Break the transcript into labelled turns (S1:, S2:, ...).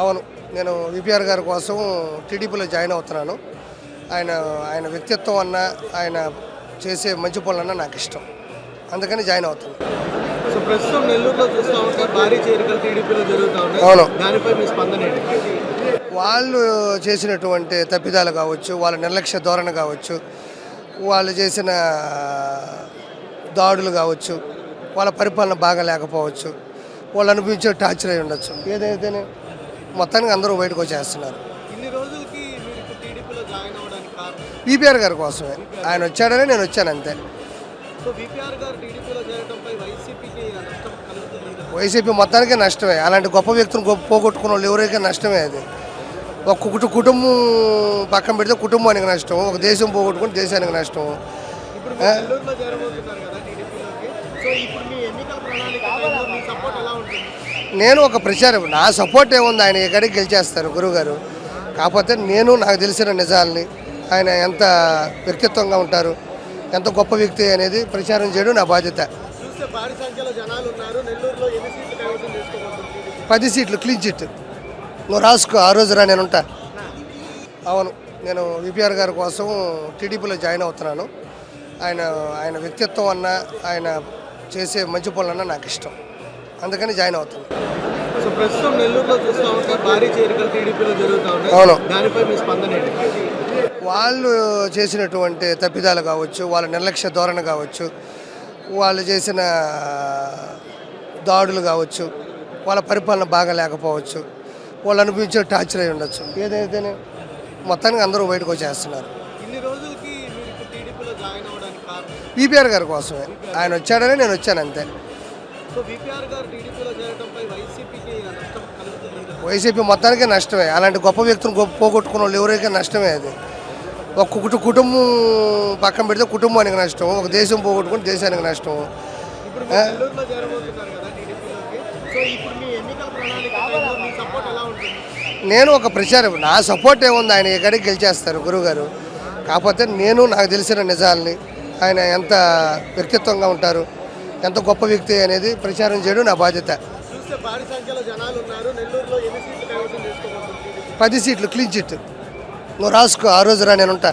S1: అవును నేను విపిఆర్ గారి కోసం టీడీపీలో జాయిన్ అవుతున్నాను. ఆయన ఆయన వ్యక్తిత్వం అన్న ఆయన చేసే మంచి పనులన్నా నాకు ఇష్టం. అందుకని జాయిన్ అవుతాను
S2: సో ప్రస్తుతం నెల్లూరులో చూస్తూ ఉంటే భారీ చేరికలు టీడీపీలో జరుగుతూ ఉన్నాయి.
S1: అవును.
S2: దానిపై మీ స్పందన ఏంటి?
S1: వాళ్ళు చేసినటువంటి తప్పిదాలు కావచ్చు వాళ్ళ నిర్లక్ష్య ధోరణి కావచ్చు వాళ్ళు చేసిన దాడులు కావచ్చు వాళ్ళ పరిపాలన బాగా లేకపోవచ్చు వాళ్ళు అనిపించే టార్చర్ అయి ఉండొచ్చు. ఏదైతేనే మొత్తానికి అందరూ బయటకు వచ్చేస్తున్నారు. పీపీఆర్ గారి కోసమే. ఆయన వచ్చాడని నేను వచ్చాను అంతే. వైసీపీ మొత్తానికే నష్టమే. అలాంటి గొప్ప వ్యక్తులు గొప్ప పోగొట్టుకున్న వాళ్ళు ఎవరికైనా నష్టమే అది. ఒక కుటు కుటుంబం పక్కన పెడితే కుటుంబానికి నష్టం ఒక దేశం పోగొట్టుకుని దేశానికి నష్టం.
S2: ఇప్పుడు మీరు నెల్లూరులో చేరబోతున్నారు కదా టీడీపీలోకి. సో ఇప్పుడు మీ ఎన్నికల ప్రణాళిక టైంలో మీ సపోర్ట్ ఎలా ఉంటుంది?
S1: నేను ఒక ప్రచారం నా సపోర్ట్ ఏముంది? ఆయన ఎక్కడికి గెలిచేస్తారు గురువుగారు. కాకపోతే నేను నాకు తెలిసిన నిజాలని ఆయన ఎంత వ్యక్తిత్వంగా ఉంటారు ఎంత గొప్ప వ్యక్తి అనేది ప్రచారం చేయడం నా బాధ్యత. పది సీట్లు క్లీన్ చిట్. నువ్వు రాసుకో ఆ రోజు రా నేను ఉంటా. అవును నేను విపిఆర్ గారి కోసం టీడీపీలో జాయిన్ అవుతున్నాను. ఆయన ఆయన వ్యక్తిత్వం అన్న ఆయన చేసే మంచి పనులన్నా నాకు ఇష్టం. అందుకని జాయిన్
S2: జరుగుతూ
S1: అవును. వాళ్ళు చేసినటువంటి తప్పిదాలు కావచ్చు వాళ్ళ నిర్లక్ష్య ధోరణి కావచ్చు వాళ్ళు చేసిన దాడులు కావచ్చు వాళ్ళ పరిపాలన బాగా లేకపోవచ్చు వాళ్ళు అనిపించే టార్చర్ అయి ఉండొచ్చు. ఏదైతేనే మొత్తానికి అందరూ బయటకు వచ్చేస్తున్నారు. పీపీఆర్ గారి కోసమే. ఆయన వచ్చాడని నేను వచ్చాను అంతే. వైసీపీ మొత్తానికే నష్టమే. అలాంటి గొప్ప వ్యక్తులు గొప్ప పోగొట్టుకున్న వాళ్ళు ఎవరికైనా నష్టమే అది. ఒక కుటు కుటుంబం పక్కన పెడితే కుటుంబానికి నష్టం ఒక దేశం పోగొట్టుకుని దేశానికి నష్టం. నేను ఒక ప్రచారం నా సపోర్ట్ ఏముంది? ఆయన ఎక్కడికి గెలిచేస్తారు గురువుగారు? కాకపోతే నేను నాకు తెలిసిన నిజాలని ఆయన ఎంత వ్యక్తిత్వంగా ఉంటారు? ఎంత గొప్ప వ్యక్తి అనేది ప్రచారం చేయడం నా బాధ్యత. పది సీట్లు క్లీన్ చిట్. నువ్వు రాసుకో ఆ రోజు రా నేను ఉంటా.